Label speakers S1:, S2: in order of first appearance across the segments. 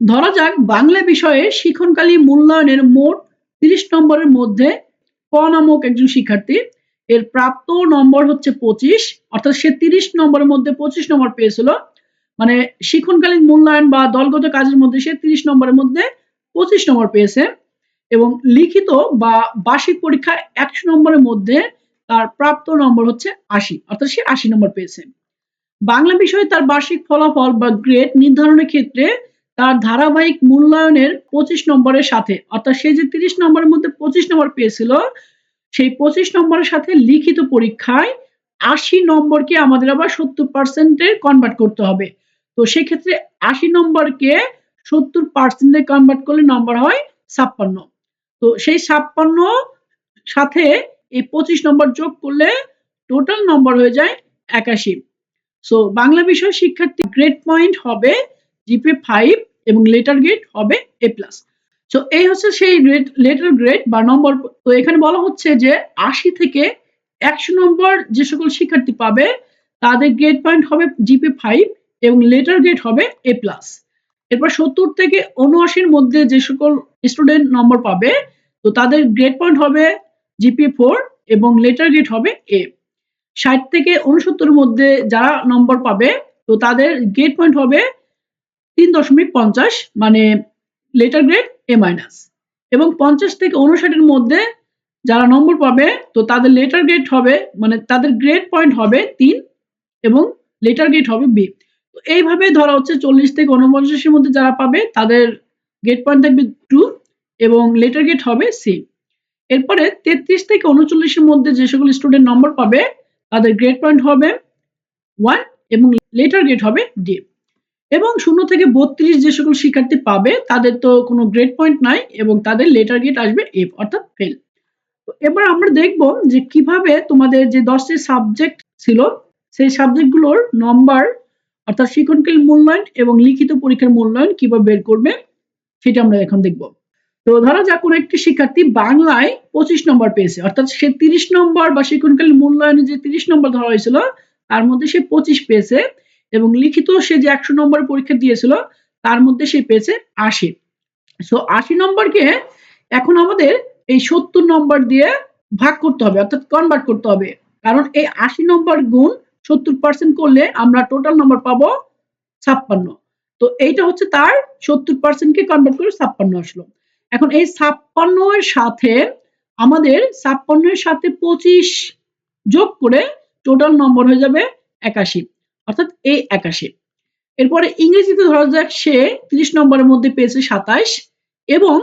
S1: ধরা যাক, বাংলা বিষয়ে শিক্ষণকালী মূল্যায়নের মোট তিরিশ নম্বরের মধ্যে ক নামক একজন শিক্ষার্থী, এর প্রাপ্ত নম্বর হচ্ছে পঁচিশ, অর্থাৎ সে তিরিশ নম্বরের মধ্যে পঁচিশ নম্বর পেয়েছিল। মানে শিক্ষণকালীন মূল্যায়ন বা দলগত কাজের মধ্যে সে তিরিশ নম্বরের মধ্যে পঁচিশ নম্বর পেয়েছে এবং লিখিত বা বার্ষিক পরীক্ষায় একশো নম্বরের মধ্যে তার প্রাপ্ত নম্বর হচ্ছে আশি, অর্থাৎ সে আশি নম্বর পেয়েছে। বাংলা বিষয়ে তার বার্ষিক ফলাফল বা গ্রেড নির্ধারণের ক্ষেত্রে তার ধারাবাহিক মূল্যায়নের পঁচিশ নম্বরের সাথে, অর্থাৎ সে যে তিরিশ নম্বরের মধ্যে পঁচিশ নম্বর পেয়েছিল, সেই পঁচিশ নম্বরের সাথে লিখিত পরীক্ষায় আশি নম্বরকে আমাদের আবার সত্তর পার্সেন্টে কনভার্ট করতে হবে। তো সেক্ষেত্রে আশি নম্বরকে সত্তর পার্সেন্টে কনভার্ট করলে নম্বর হয় ছাপ্পান্ন। তো সেই ছাপ্পান্ন সাথে এই পঁচিশ নম্বর যোগ করলে টোটাল নম্বর হয়ে যায় একাশি। সো বাংলা বিষয় শিক্ষার্থী গ্রেড পয়েন্ট হবে জিপি ফাইভ এবং লেটার গ্রেড হবে এ প্লাস। সো এই হচ্ছে সেই লেটার গ্রেড বা নম্বর। তো এখানে বলা হচ্ছে যে আশি থেকে একশো নম্বর যে সকল শিক্ষার্থী পাবে, তাদের গ্রেড পয়েন্ট হবে জিপি ফাইভ এবং লেটার গ্রেড হবে এ প্লাস। এরপর সত্তর থেকে উনআশির মধ্যে যে সকল স্টুডেন্ট নম্বর পাবে, তো তাদের গ্রেড পয়েন্ট হবে জিপি ফোর এবং লেটার গ্রেড হবে এ। ষাট থেকে উনসত্তরের মধ্যে যারা নম্বর পাবে, তো তাদের গ্রেড পয়েন্ট হবে তিন দশমিক পঞ্চাশ মানে লেটার গ্রেড এ মাইনাস এবং পঞ্চাশ থেকে উনষাটের মধ্যে যারা নম্বর পাবে, তো তাদের লেটার গ্রেড হবে মানে তাদের গ্রেড পয়েন্ট হবে তিন এবং লেটার গ্রেড হবে বি তো এইভাবে ধরা হচ্ছে চল্লিশ থেকে উনপঞ্চাশের মধ্যে যারা পাবে, তাদের গ্রেড পয়েন্ট থাকবে টু এবং লেটার গ্রেড হবে সি এরপরে তেত্রিশ থেকে উনচল্লিশের মধ্যে যে সকল স্টুডেন্ট নম্বর পাবে, তাদের গ্রেড পয়েন্ট হবে ওয়ান এবং লেটার গ্রেড হবে ডি এবং শূন্য থেকে বত্রিশ যে সকল শিক্ষার্থী পাবে, তাদের তো কোনো গ্রেড পয়েন্ট নাই এবং তাদের লেটার গ্রেড আসবে এফ অর্থাৎ ফেল এবার আমরা দেখব যে কীভাবে তোমাদের যে দশটি সাবজেক্ট ছিল, সেই সাবজেক্টগুলোর নম্বর অর্থাৎ শিক্ষণকালীন মূল্যায়ন এবং লিখিত পরীক্ষার মূল্যায়ন কীভাবে বের করবে, সেটা আমরা এখন দেখব। তো ধরা যাক কোনো একটি শিক্ষার্থী বাংলায় পঁচিশ নম্বর পেয়েছে, অর্থাৎ সে তিরিশ নম্বর বা শিক্ষণকালীন মূল্যায়নে যে তিরিশ নম্বর ধরা হয়েছিল, তার মধ্যে সে পঁচিশ পেয়েছে। এবং লিখিত সে যে একশো নম্বর পরীক্ষা দিয়েছিল, তার মধ্যে সে পেয়েছে আশি। সো আশি নম্বরকে এখন আমাদের এই সত্তর নম্বর দিয়ে ভাগ করতে হবে, অর্থাৎ কনভার্ট করতে হবে। কারণ এই আশি নম্বর গুণ সত্তর পার্সেন্ট করলে আমরা টোটাল নম্বর পাবো ছাপ্পান্ন। তো এইটা হচ্ছে তার সত্তর পার্সেন্টকে কনভার্ট করে ছাপ্পান্ন আসলো। এখন এই ছাপ্পান্ন এর সাথে আমাদের ছাপ্পান্ন এর সাথে পঁচিশ যোগ করে টোটাল নম্বর হয়ে যাবে একাশি। অর্থাৎ এই একাশি। এরপরে ইংরেজিতে ধরা যাক সে ত্রিশ নম্বরের মধ্যে পেয়েছে সাতাশ এবং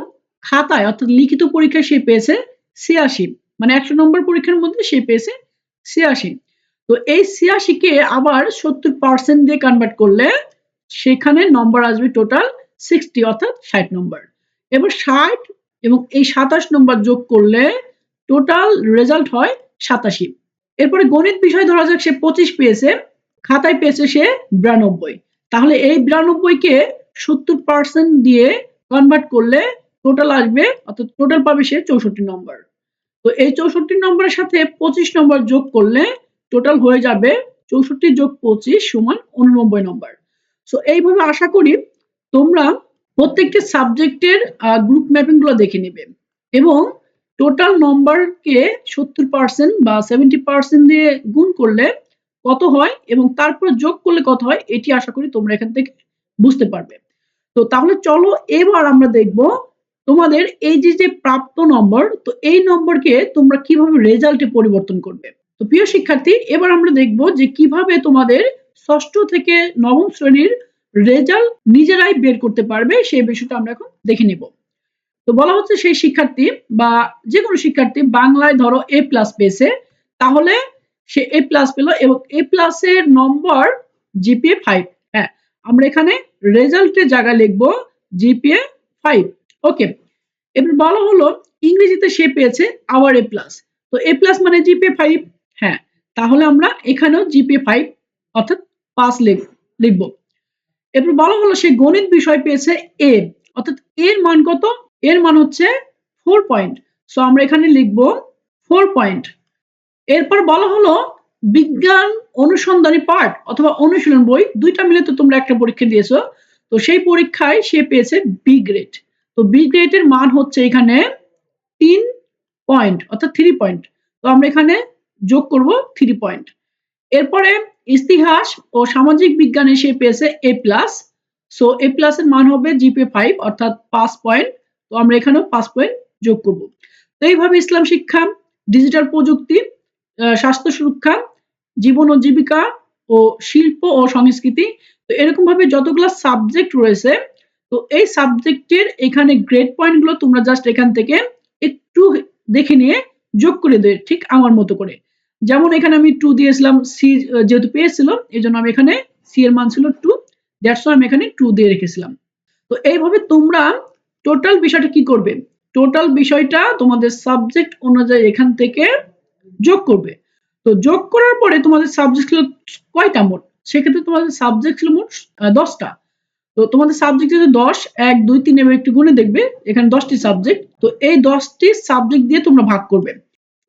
S1: খাতায় অর্থাৎ লিখিত পরীক্ষায় সে পেয়েছে ছিয়াশি। মানে একশো নম্বর পরীক্ষার মধ্যে সে পেয়েছে ছিয়াশি। তো এই ছিয়াশিকে আবার সত্তর পার্সেন্ট দিয়ে কনভার্ট করলে সেখানে নম্বর আসবে টোটাল সিক্সটি অর্থাৎ ষাট নম্বর এবার ষাট এবং এই সাতাশ নম্বর যোগ করলে টোটাল রেজাল্ট হয় সাতাশি। এরপরে গণিত বিষয় ধরা যাক সে পঁচিশ পেয়েছে খাতায় পেয়েছে সে বিরানব্বই। তাহলে এই বিরানব্বইকে সত্তর পার্সেন্ট দিয়ে কনভার্ট করলে টোটাল আসবে, অর্থাৎ টোটাল পাবে সে চৌষট্টি নম্বর তো এই চৌষট্টি নম্বরের সাথে পঁচিশ নম্বর যোগ করলে টোটাল হয়ে যাবে চৌষট্টি যোগ পঁচিশ সমান উননব্বই নম্বর সো এইভাবে আশা করি তোমরা প্রত্যেকটি সাবজেক্টের গ্রুপ ম্যাপিংগুলো দেখে নেবে। এবং টোটাল নম্বরকে সত্তর পার্সেন্ট বা সেভেন্টি পার্সেন্ট দিয়ে গুণ করলে কত হয় এবং তারপর যোগ করলে কত হয়, এটি আশা করি তোমরা এখান থেকে বুঝতে পারবে। তো তাহলে চলো এবার আমরা দেখব তোমাদের এই যে যে প্রাপ্ত নম্বর, তো এই নম্বরকে তোমরা কীভাবে রেজাল্টে পরিবর্তন করবে। তো প্রিয় শিক্ষার্থী, এবার আমরা দেখব যে কীভাবে তোমাদের ষষ্ঠ থেকে নবম শ্রেণির রেজাল্ট নিজেরাই বের করতে পারবে, সেই বিষয়টা আমরা এখন দেখে নিব। তো বলা হচ্ছে সেই শিক্ষার্থী বা যে কোনো শিক্ষার্থী বাংলায় ধরো এ প্লাস পেয়েছে, তাহলে সে এ প্লাস পেল এবং এ প্লাসের নম্বর জিপিএ ফাইভ হ্যাঁ আমরা এখানে রেজাল্টের জায়গায় লিখব জিপিএ ফাইভ ওকে এবার বলা হলো ইংরেজিতে সে পেয়েছে আওয়ার এ প্লাস তো এ প্লাস মানে জিপিএ ফাইভ হ্যাঁ তাহলে আমরা এখানেও জিপিএ ফাইভ অর্থাৎ পাস লিখব। এরপর বলা হলো সে গণিত বিষয় পেয়েছে এ অর্থাৎ এর মান কত? এর মান হচ্ছে ফোর পয়েন্ট সো আমরা এখানে লিখব ফোর পয়েন্ট এরপর বলা হলো, বিজ্ঞান অনুসন্ধানী পাঠ অথবা অনুশীলন বই, দুইটা মিলে তো তোমরা একটা পরীক্ষা দিয়েছ। তো সেই পরীক্ষায় সে পেয়েছে বি গ্রেড তো বি গ্রেডের মান হচ্ছে এখানে তিন পয়েন্ট অর্থাৎ থ্রি পয়েন্ট তো আমরা এখানে যোগ করব থ্রি পয়েন্ট এরপরে ইতিহাস ও সামাজিক বিজ্ঞানে সে পেয়েছে এ প্লাস সো এ প্লাসের মান হবে জিপে ফাইভ অর্থাৎ পাঁচ পয়েন্ট তো আমরা এখানেও পাঁচ পয়েন্ট যোগ করব। তো এইভাবে ইসলাম শিক্ষা ডিজিটাল প্রযুক্তি স্বাস্থ্য সুরক্ষা, জীবন ও জীবিকা ও শিল্প ও সংস্কৃতি। তো এরকম ভাবে যতগুলো সাবজেক্ট রয়েছে, তো এই সাবজেক্টের এখানে গ্রেড পয়েন্টগুলো তোমরা জাস্ট এখান থেকে একটু দেখে নিয়ে যোগ করে দেবে ঠিক আমার মতো করে। যেমন এখানে আমি টু দিয়েছিলাম সি যেহেতু পেয়েছিল এই জন্য আমি এখানে সি এর মান ছিল টু দ্যাটস আমি এখানে টু দিয়ে রেখেছিলাম। তো এইভাবে তোমরা টোটাল বিষয়টা কি করবে? টোটাল বিষয়টা তোমাদের সাবজেক্ট অনুযায়ী এখান থেকে যোগ করবে। তো যোগ করার পরে তোমাদের সাবজেক্ট ছিল কয়টা মোট? সেক্ষেত্রে তোমাদের সাবজেক্ট ছিল মোট দশটা। তো তোমাদের সাবজেক্ট যদি দশ, এক, দুই, তিন এবার একটু গুণে দেখবে, এখানে দশটি সাবজেক্ট তো এই দশটি সাবজেক্ট দিয়ে তোমরা ভাগ করবে।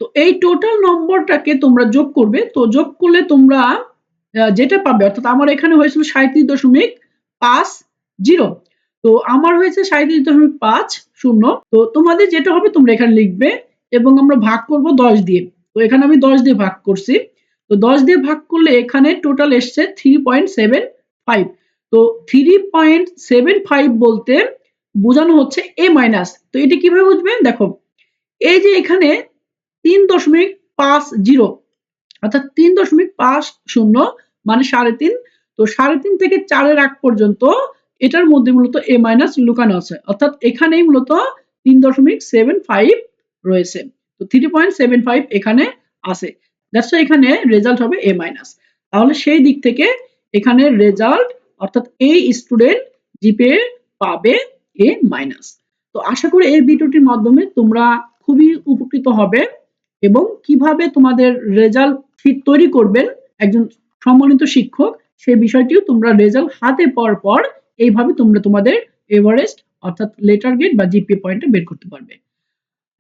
S1: তো এই টোটাল নম্বরটাকে তোমরা যোগ করবে। তো যোগ করলে তোমরা যেটা পাবে, অর্থাৎ আমার এখানে হয়েছিল সাঁত্রিশ দশমিক পাঁচ জিরো। তো আমার হয়েছে সাঁত্রিশ দশমিক পাঁচ শূন্য। তো তোমাদের যেটা হবে তোমরা এখানে লিখবে এবং আমরা ভাগ করব দশ দিয়ে। তো এখানে আমি দশ দিয়ে ভাগ করছি। তো দশ দিয়ে ভাগ করলে এখানে টোটাল এসছে থ্রি পয়েন্ট সেভেন ফাইভ তো থ্রি পয়েন্ট সেভেন ফাইভ বলতে বোঝানো হচ্ছে এ মাইনাস তো এটা কীভাবে বুঝবে? দেখো, এই যে এখানে তিন দশমিক পাঁচ জিরো অর্থাৎ তিন দশমিক পাঁচ শূন্য মানে সাড়ে তিন। তো সাড়ে তিন থেকে চারের আগ পর্যন্ত এটার মধ্যে মূলত এ মাইনাস লুকানো আছে। অর্থাৎ এখানেই মূলত তিন দশমিক সেভেন ফাইভ রয়েছে। থ্রি পয়েন্ট সেভেন ফাইভ এখানে আছে দ্যাটস এখানে রেজাল্ট হবে এ মাইনাস তাহলে সেই দিক থেকে এখানে রেজাল্ট অর্থাৎ এই স্টুডেন্ট জিপে পাবে এ মাইনাস তো আশা করি এই ভিডিওটির মাধ্যমে তোমরা খুবই উপকৃত হবে এবং কীভাবে তোমাদের রেজাল্ট শীট তৈরি করবেন একজন সম্মানিত শিক্ষক, সেই বিষয়টিও তোমরা রেজাল্ট হাতে পাওয়ার পর এইভাবে তোমরা তোমাদের এভারেস্ট অর্থাৎ লেটার গেট বা জিপিএ পয়েন্টটা বের করতে পারবে।